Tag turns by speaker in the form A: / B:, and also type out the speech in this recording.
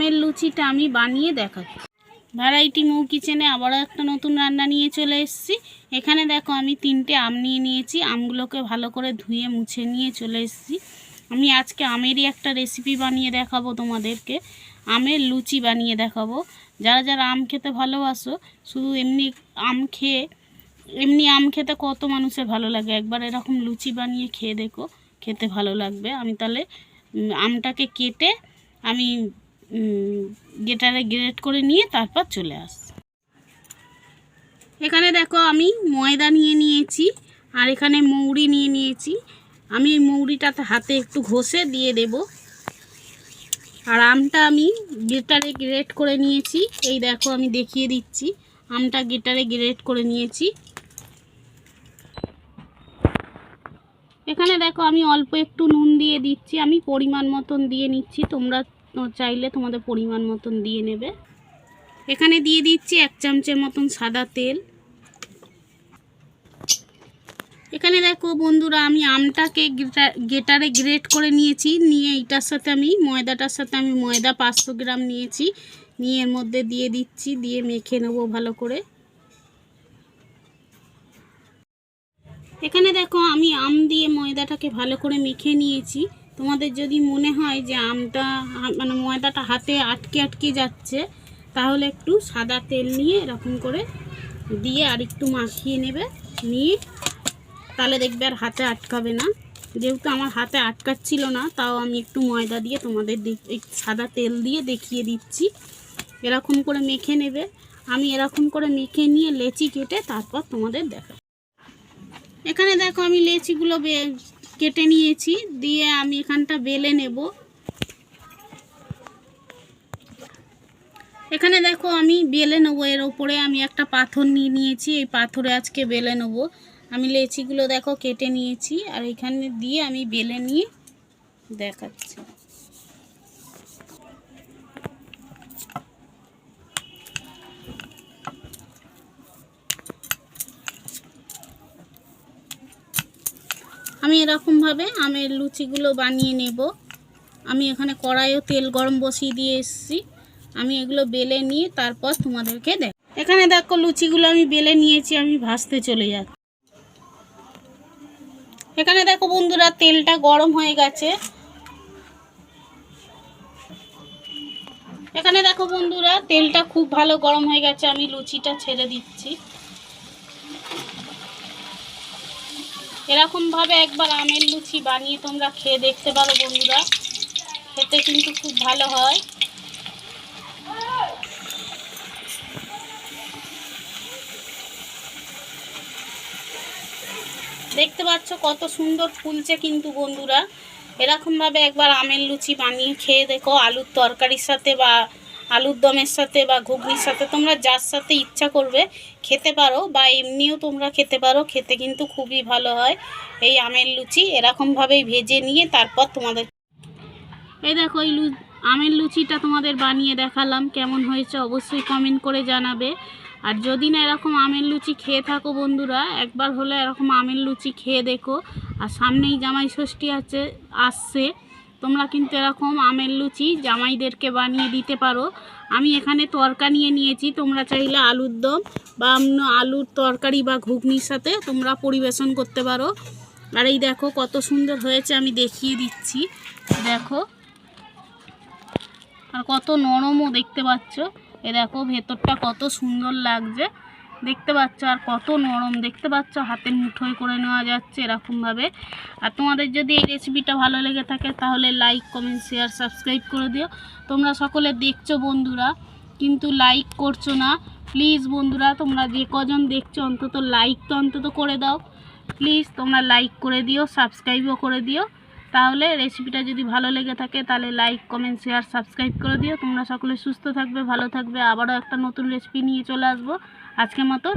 A: রেসিপিটা আমি বানিয়ে দেখাচ্ছি। ভ্যারাইটি মৌ কিচেনে আবারও একটা নতুন রান্না নিয়ে চলে এসেছি। এখানে দেখো আমি তিনটে আম নিয়ে নিয়েছি। আমগুলোকে ভালো করে ধুয়ে মুছে নিয়ে চলে এসেছি। আমি আজকে আমেরই একটা রেসিপি বানিয়ে দেখাবো তোমাদেরকে। আমের লুচি বানিয়ে দেখাবো। যারা যারা আম খেতে ভালোবাসো, শুধু এমনি আম খেয়ে, এমনি আম খেতে কত মানুষের ভালো লাগে? একবার এরকম লুচি বানিয়ে খেয়ে দেখো, খেতে ভালো লাগবে। আমি তাহলে আমটাকে কেটে আমি গেটারে গ্রেট করে নিয়ে তারপর চলে আস। এখানে দেখো আমি ময়দা নিয়ে নিয়েছি, আর এখানে মৌরি নিয়ে নিয়েছি। আমি এই মৌরিটাতে হাতে একটু ঘষে দিয়ে দেব। আর আমটা আমি গেটারে গ্রেট করে নিয়েছি। এই দেখো আমি দেখিয়ে দিচ্ছি, আমটা গেটারে গ্রেট করে নিয়েছি। এখানে দেখো আমি অল্প একটু নুন দিয়ে দিচ্ছি, আমি পরিমাণ মতন দিয়ে নিচ্ছি, তোমরা চাইলে তোমাদের পরিমাণ মতন দিয়ে নেবে। এখানে দিয়ে দিচ্ছি এক চামচের মতন সাদা তেল। এখানে দেখো বন্ধুরা, আমি আমটাকে গেটা- গেটারে গ্রেট করে নিয়েছি। নিয়ে এটার সাথে আমি, ময়দাটার সাথে আমি ময়দা পাঁচশো গ্রাম নিয়েছি। নিয়ে এর মধ্যে দিয়ে দিচ্ছি, দিয়ে মেখে নেব ভালো করে। এখানে দেখো আমি আম দিয়ে ময়দাটাকে ভালো করে মেখে নিয়েছি। তোমাদের যদি মনে হয় যে আমটা মানে ময়দাটা হাতে আটকে আটকে যাচ্ছে, তাহলে একটু সাদা তেল নিয়ে এরকম করে দিয়ে আর একটু মাখিয়ে নেবে, নিয়ে তাহলে দেখবে আর হাতে আটকাবে না। যেহেতু আমার হাতে আটকাচ্ছিল না, তাও আমি একটু ময়দা দিয়ে তোমাদের সাদা তেল দিয়ে দেখিয়ে দিচ্ছি। এরকম করে মেখে নেবে। আমি এরকম করে মেখে নিয়ে লেচি কেটে তারপর তোমাদের দেখা এখানে দেখো আমি লেচিগুলো কেটে নিয়েছি, দিয়ে আমি এখানটা বেলে নেব। এখানে দেখো আমি বেলে নেব, এর ওপরে আমি একটা পাথর নিয়ে নিয়েছি, এই পাথরে আজকে বেলে নেব। আমি লেচিগুলো দেখো কেটে নিয়েছি, আর এখানে দিয়ে আমি বেলে নিয়ে দেখাচ্ছি। আমি এরকমভাবে আমের লুচিগুলো বানিয়ে নেব। আমি এখানে কড়াইও তেল গরম বসিয়ে দিয়ে এসেছি। আমি এগুলো বেলে নিয়ে তারপর তোমাদেরকে দেখ এখানে দেখো লুচিগুলো আমি বেলে নিয়েছি, আমি ভাজতে চলে যাচ্ছি। এখানে দেখো বন্ধুরা তেলটা গরম হয়ে গেছে। এখানে দেখো বন্ধুরা তেলটা খুব ভালো গরম হয়ে গেছে, আমি লুচিটা ছেড়ে দিচ্ছি। এরকম ভাবে একবার আমের লুচি বানিয়ে তোমরা খেয়ে দেখতে পারো বন্ধুরা। খেতে কিন্তু খুব ভালো হয়। দেখতে পাচ্ছ কত সুন্দর ফুলছে কিন্তু বন্ধুরা। এরকমভাবে একবার আমের লুচি বানিয়ে খেয়ে দেখো, আলুর তরকারির সাথে বা আলুর দমের সাথে বা ঘুগনির সাথে তোমরা যার সাথে ইচ্ছা করবে খেতে পারো বা এমনিও তোমরা খেতে পারো, খেতে কিন্তু খুবই ভালো হয়। এই আমের লুচি এরকমভাবেই ভেজে নিয়ে তারপর তোমাদের এই দেখো এই লু আমের লুচিটা তোমাদের বানিয়ে দেখালাম, কেমন হয়েছে অবশ্যই কমেন্ট করে জানাবে। আর যদি না এরকম আমের লুচি খেয়ে থাকো বন্ধুরা, একবার হলে এরকম আমের লুচি খেয়ে দেখো। আর সামনেই জামাই ষষ্ঠী আছে আসছে। তোমরা কিন্তু এরকম আমের লুচি জামাইদেরকে বানিয়ে দিতে পারো। আমি এখানে তরকা নিয়ে নিয়েছি, তোমরা চাইলে আলুর দম বা আলুর তরকারি বা ঘুগনির সাথে তোমরা পরিবেশন করতে পারো। আর এই দেখো কত সুন্দর হয়েছে, আমি দেখিয়ে দিচ্ছি। দেখো। আর কত নরমও দেখতে পাচ্ছ। এ দেখো, ভেতরটা কত সুন্দর লাগছে। দেখতে পাচ্ছ, আর কত নরম। দেখতে পাচ্ছ হাতের মুঠোয় করে নেওয়া যাচ্ছে এরকমভাবে। আর তোমাদের যদি এই রেসিপিটা ভালো লেগে থাকে, তাহলে লাইক কমেন্ট শেয়ার সাবস্ক্রাইব করে দিও। তোমরা সকলে দেখছ বন্ধুরা, কিন্তু লাইক করছ না। প্লিজ বন্ধুরা, তোমরা যে কজন দেখছ, অন্তত লাইক তো অন্তত করে দাও। প্লিজ তোমরা লাইক করে দিও সাবস্ক্রাইবও করে দিও। তাহলে রেসিপিটা যদি ভালো লেগে থাকে, তাহলে লাইক কমেন্ট শেয়ার সাবস্ক্রাইব করে দিও। তোমরা সকলে সুস্থ থাকবে, ভালো থাকবে। আবারও একটা নতুন রেসিপি নিয়ে চলে আসব। আজকের মতো